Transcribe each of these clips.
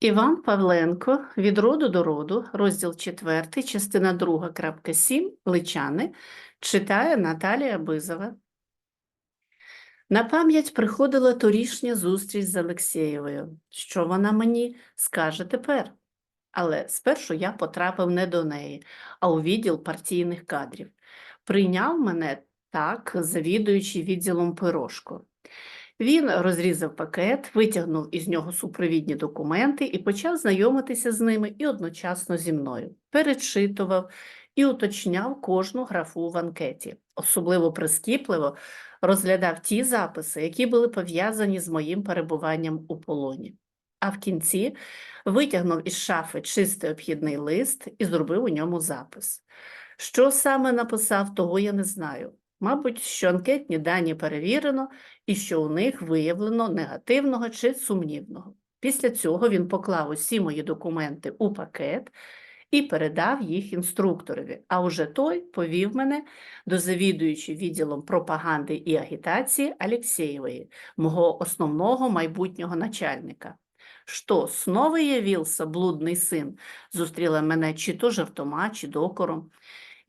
Іван Павленко від роду до роду, розділ 4, частина 2, крапка 7, Личани, читає Наталія Бизова. На пам'ять приходила торішня зустріч з Алексєєвою. Що вона мені скаже тепер? Але спершу я потрапив не до неї, а у відділ партійних кадрів. Прийняв мене так, завідуючий відділом Пирожко. Він розрізав пакет, витягнув із нього супровідні документи і почав знайомитися з ними і одночасно зі мною. Перечитував і уточняв кожну графу в анкеті. Особливо прискіпливо розглядав ті записи, які були пов'язані з моїм перебуванням у полоні. А в кінці витягнув із шафи чистий обхідний лист і зробив у ньому запис. Що саме написав, того я не знаю. Мабуть, що анкетні дані перевірено і що у них виявлено негативного чи сумнівного. Після цього він поклав усі мої документи у пакет і передав їх інструкторові, а уже той повів мене до завідуючої відділом пропаганди і агітації Алєксєєвої, мого основного майбутнього начальника. Що, снова явився блудний син? Зустріла мене чи то жартома, чи докором.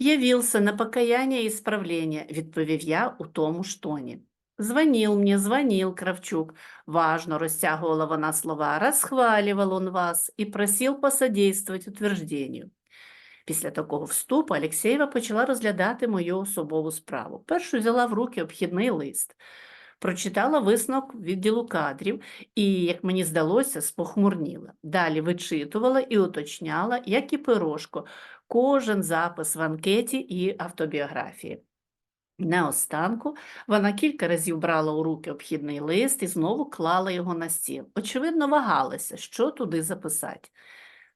Явился на покаяние и исправление, відповів я у тому ж тоні. Звонил мне, звонил Кравчук. Важно розтягувала вона слова. Расхваливал он вас і просив посодействовать утверждению. Після такого вступу Алексеєва почала розглядати мою особову справу. Першу взяла в руки обхідний лист, прочитала висновок відділу кадрів і, як мені здалося, спохмурніла. Далі вичитувала і уточняла, як і пирожко, кожен запис в анкеті і автобіографії. Наостанку вона кілька разів брала у руки обхідний лист і знову клала його на стіл. Очевидно, вагалася, що туди записати.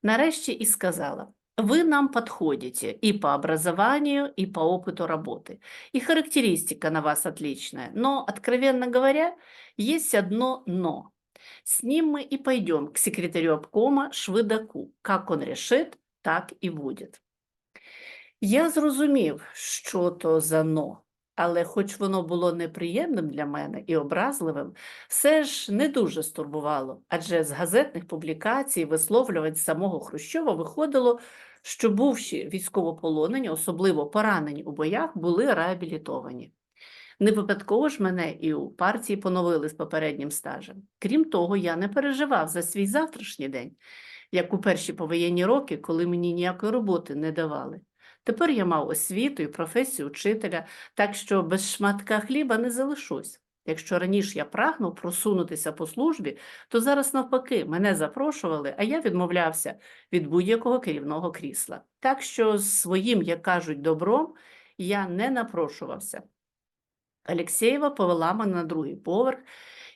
Нарешті і сказала, вы нам подходите и по образованию, и по опыту работы. И характеристика на вас отличная. Но, откровенно говоря, есть одно «но». С ним мы и пойдем к секретарю обкома Швидаку. Как он решит, так і будет. Я зрозумів, що то за «но», але хоч воно було неприємним для мене і образливим, все ж не дуже стурбувало, адже з газетних публікацій, висловлювань самого Хрущова виходило, що бувші військовополонені, особливо поранені у боях, були реабілітовані. Не випадково ж мене і у партії поновили з попереднім стажем. Крім того, я не переживав за свій завтрашній день, як у перші повоєнні роки, коли мені ніякої роботи не давали. Тепер я мав освіту і професію учителя, так що без шматка хліба не залишусь. Якщо раніше я прагнув просунутися по службі, то зараз навпаки мене запрошували, а я відмовлявся від будь-якого керівного крісла. Так що своїм, як кажуть, добром я не напрошувався. Алєксєєва повела мене на другий поверх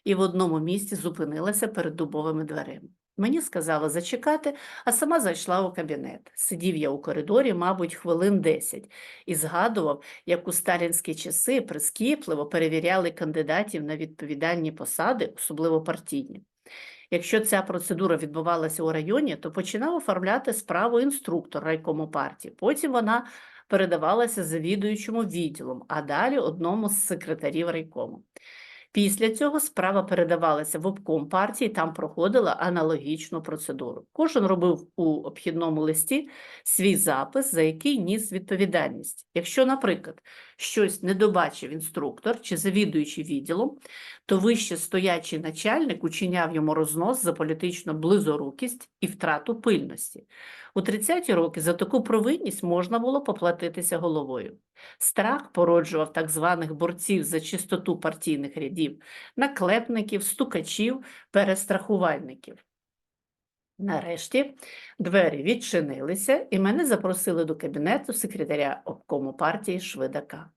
і в одному місці зупинилася перед дубовими дверима. Мені сказала зачекати, а сама зайшла у кабінет. Сидів я у коридорі, мабуть, хвилин десять, і згадував, як у сталінські часи прискіпливо перевіряли кандидатів на відповідальні посади, особливо партійні. Якщо ця процедура відбувалася у районі, то починав оформляти справу інструктор райкому партії. Потім вона передавалася завідуючому відділом, а далі одному з секретарів райкому. Після цього справа передавалася в обком партії, там проходила аналогічну процедуру. Кожен робив у обхідному листі свій запис, за який ніс відповідальність. Якщо, наприклад, щось не добачив інструктор чи завідуючий відділом, то вище стоячий начальник учиняв йому рознос за політичну близорукість і втрату пильності. У 30-ті роки за таку провинність можна було поплатитися головою. Страх породжував так званих борців за чистоту партійних рядів, наклепників, стукачів, перестрахувальників. Нарешті двері відчинилися, і мене запросили до кабінету секретаря обкому партії Швидака.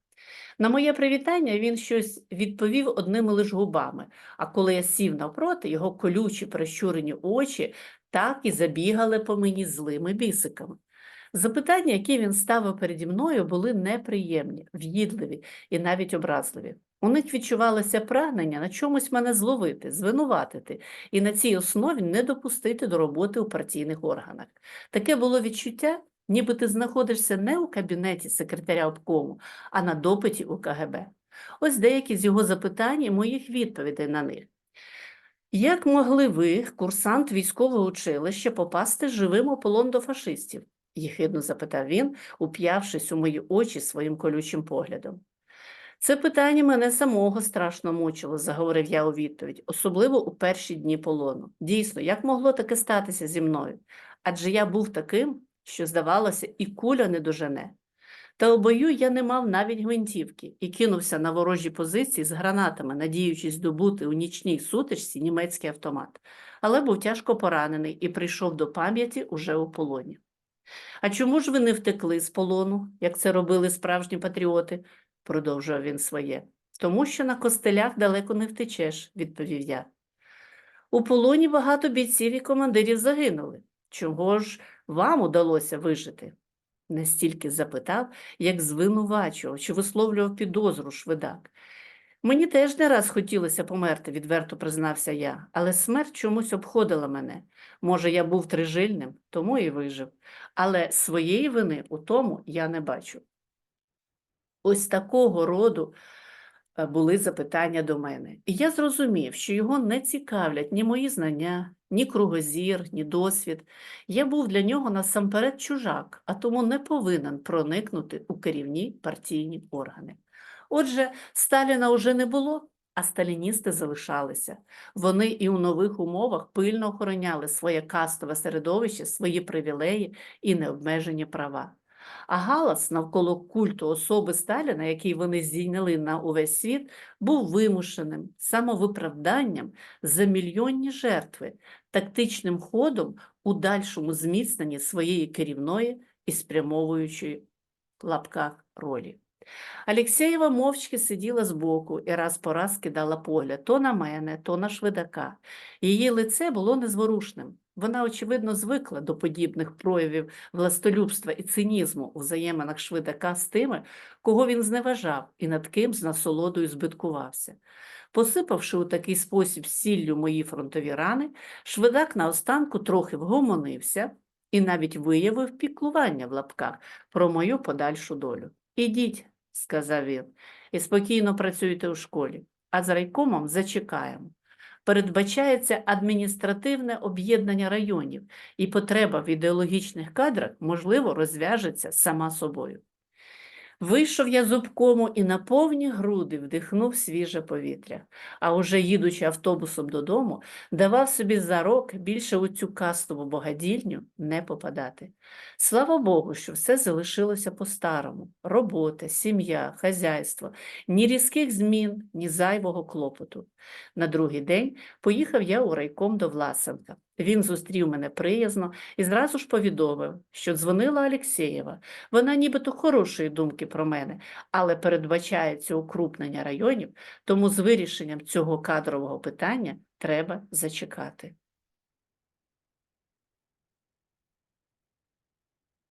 На моє привітання він щось відповів одними лиш губами, а коли я сів навпроти, його колючі прищурені очі так і забігали по мені злими бісиками. Запитання, які він ставив переді мною, були неприємні, в'їдливі і навіть образливі. У них відчувалося прагнення на чомусь мене зловити, звинуватити і на цій основі не допустити до роботи у партійних органах. Таке було відчуття, ніби ти знаходишся не у кабінеті секретаря обкому, а на допиті у КГБ. Ось деякі з його запитань і моїх відповідей на них. Як могли ви, курсант військового училища, попасти живим у полон до фашистів? єхидно запитав він, уп'явшись у мої очі своїм колючим поглядом. Це питання мене самого страшно мучило, заговорив я у відповідь, особливо у перші дні полону. Дійсно, як могло таке статися зі мною? Адже я був таким, що, здавалося, і куля не дожене. Та у бою я не мав навіть гвинтівки і кинувся на ворожі позиції з гранатами, надіючись добути у нічній сутичці німецький автомат, але був тяжко поранений і прийшов до пам'яті уже у полоні. А чому ж ви не втекли з полону, як це робили справжні патріоти? Продовжував він своє. Тому що на костелях далеко не втечеш, відповів я. У полоні багато бійців і командирів загинули. Чого ж вам удалося вижити? Не стільки запитав, як звинувачував чи висловлював підозру швидак. Мені теж не раз хотілося померти, відверто признався я, але смерть чомусь обходила мене. Може, я був трижильним, тому і вижив, але своєї вини у тому я не бачу. Ось такого роду е, були запитання до мене. І я зрозумів, що його не цікавлять ні мої знання, ні кругозір, ні досвід. Я був для нього насамперед чужак, а тому не повинен проникнути у керівні партійні органи. Отже, Сталіна вже не було, а сталіністи залишалися. Вони і у нових умовах пильно охороняли своє кастове середовище, свої привілеї і необмежені права. А галас навколо культу особи Сталіна, який вони здійняли на увесь світ, був вимушеним самовиправданням за мільйонні жертви, тактичним ходом у дальшому зміцненні своєї керівної і спрямовуючої в лапках ролі. Алєксєєва мовчки сиділа збоку і раз по раз кидала погляд то на мене, то на швидака. Її лице було незворушним. Вона, очевидно, звикла до подібних проявів властолюбства і цинізму у взаєминах швидака з тими, кого він зневажав і над ким з насолодою збиткувався. Посипавши у такий спосіб сіллю мої фронтові рани, швидак наостанку трохи вгомонився і навіть виявив піклування в лапках про мою подальшу долю. Ідіть, сказав він, і спокійно працюйте у школі, а з райкомом зачекаємо. Передбачається адміністративне об'єднання районів, і потреба в ідеологічних кадрах, можливо, розв'яжеться сама собою. Вийшов я з обкому і на повні груди вдихнув свіже повітря, а уже їдучи автобусом додому, давав собі зарок більше у цю кастову богадільню не попадати. Слава Богу, що все залишилося по-старому: робота, сім'я, хазяйство, ні різких змін, ні зайвого клопоту. На другий день поїхав я у райком до Власенка. Він зустрів мене приязно і зразу ж повідомив, що дзвонила Алєксєєва. Вона нібито хорошої думки про мене, але передбачається укрупнення районів, тому з вирішенням цього кадрового питання треба зачекати.